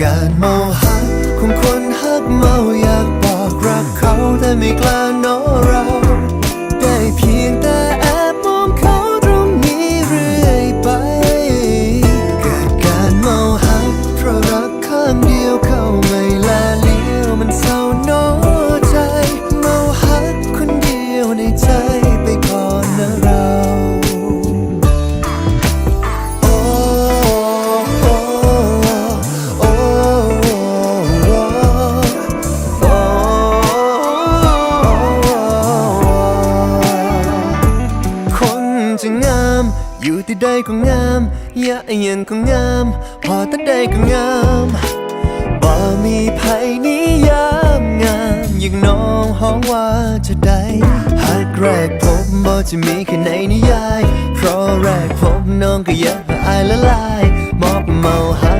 การเมาฮักของคนหักเมาอยากบอกรักเขาแต่ไม่กล้าน้อง จะงาม อยู่ที่ใดก็งามยะยังก็งาม พอแต่ใดก็งามบ่มีภัยนิยามงามอย่างน้องห้องว่าจะได้หากแรกพบบ่จะมีแค่ในนิยาย เพราะแรกพบน้องก็อยากละอายละลายมอบเมาหา